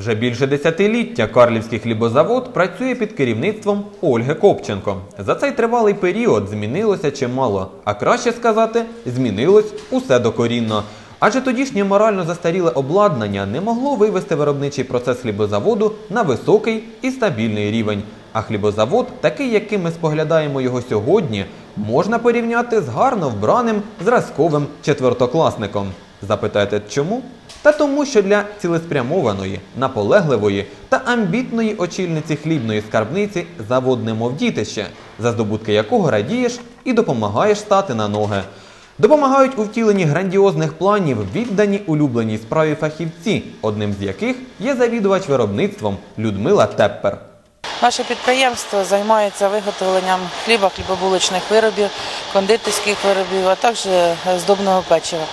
Вже більше десятиліття Карлівський хлібозавод працює під керівництвом Ольги Копченко. За цей тривалий період змінилося чимало, а краще сказати, змінилось усе докорінно. Адже тодішнє морально застаріле обладнання не могло вивести виробничий процес хлібозаводу на високий і стабільний рівень. А хлібозавод, такий, яким ми споглядаємо його сьогодні, можна порівняти з гарно вбраним зразковим четвертокласником. Запитаєте, чому? Та тому, що для цілеспрямованої, наполегливої та амбітної очільниці хлібної скарбниці завод немов дітище, за здобутки якого радієш і допомагаєш стати на ноги. Допомагають у втіленні грандіозних планів віддані улюбленій справі фахівці, одним з яких є завідувач виробництвом Людмила Теппер. Наше підприємство займається виготовленням хліба, хлібобулочних виробів, кондитерських виробів, а також здобного печива.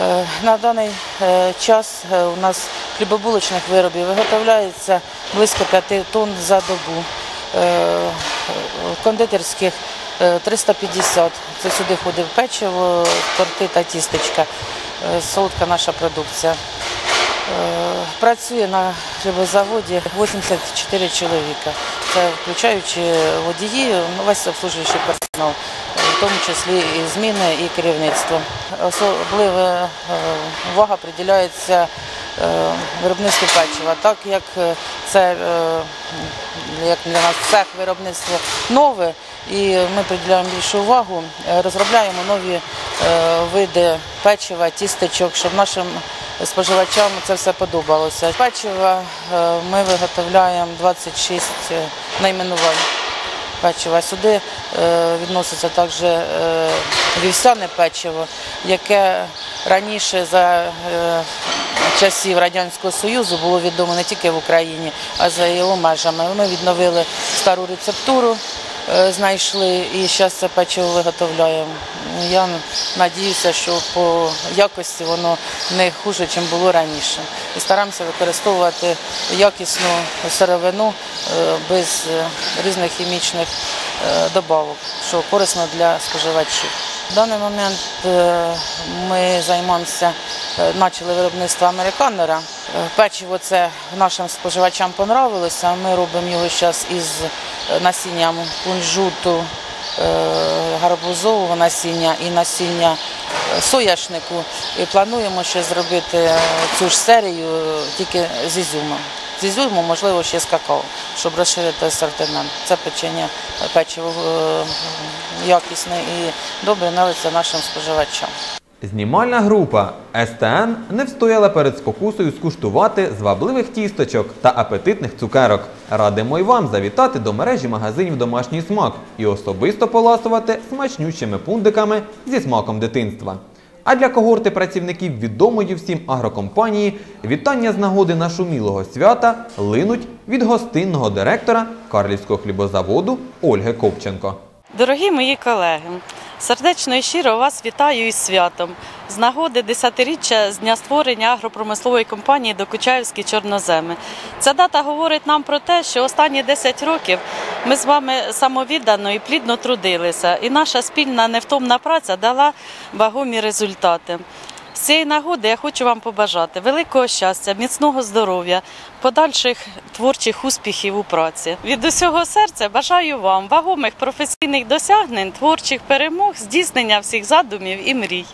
Е, На даний е, час е, у нас хлібобулочних виробів виготовляється близько 5 тонн за добу. Кондитерських е, 350. Це сюди ходить печиво, торти та тістечка. Солодка наша продукція. Працює на хлібозаводі 84 чоловіка. Це включаючи водії, ну, весь обслужуючий персонал, в тому числі і зміни, і керівництво. Особлива е, увага приділяється е, виробництву печива, так як е, це як для нас цех виробництва нове, і ми приділяємо більшу увагу, розробляємо нові види печива, тістечок, щоб нашим споживачам це все подобалося. Печива ми виготовляємо 26 найменувань печива. Сюди е, відноситься також е, вівсяне печиво, яке раніше за е, часів Радянського Союзу було відомо не тільки в Україні, а за його межами. Ми відновили стару рецептуру, знайшли і зараз це печиво виготовляємо. Я сподіваюся, що по якості воно не хуже, ніж було раніше. І стараємося використовувати якісну сировину е, без е, різних хімічних е, добавок, що корисно для споживачів. В даний момент е, ми займаємося, е, почали виробництво американера. Е, Печиво це нашим споживачам понравилося. Ми робимо його зараз із насінням кунжуту, гарбузового насіння і насіння соняшнику. І плануємо ще зробити цю ж серію тільки з ізюмом. З ізюмом, можливо, ще з какао, щоб розширити асортимент. Це печення печиво якісне і добре нравиться нашим споживачам. Знімальна група СТН не встояла перед спокусою скуштувати звабливих тісточок та апетитних цукерок. Радимо й вам завітати до мережі магазинів Домашній смак і особисто поласувати смачнющими пундиками зі смаком дитинства. А для когорти працівників відомої всім агрокомпанії вітання з нагоди нашумілого свята линуть від гостинного директора Карлівського хлібозаводу Ольги Копченко. Дорогі мої колеги, сердечно і щиро вас вітаю із святом. З нагоди 10-річчя з дня створення агропромислової компанії Докучаївські чорноземи. Ця дата говорить нам про те, що останні 10 років ми з вами самовіддано і плідно трудилися, і наша спільна невтомна праця дала вагомі результати. З цієї нагоди я хочу вам побажати великого щастя, міцного здоров'я, подальших творчих успіхів у праці. Від усього серця бажаю вам вагомих професійних досягнень, творчих перемог, здійснення всіх задумів і мрій.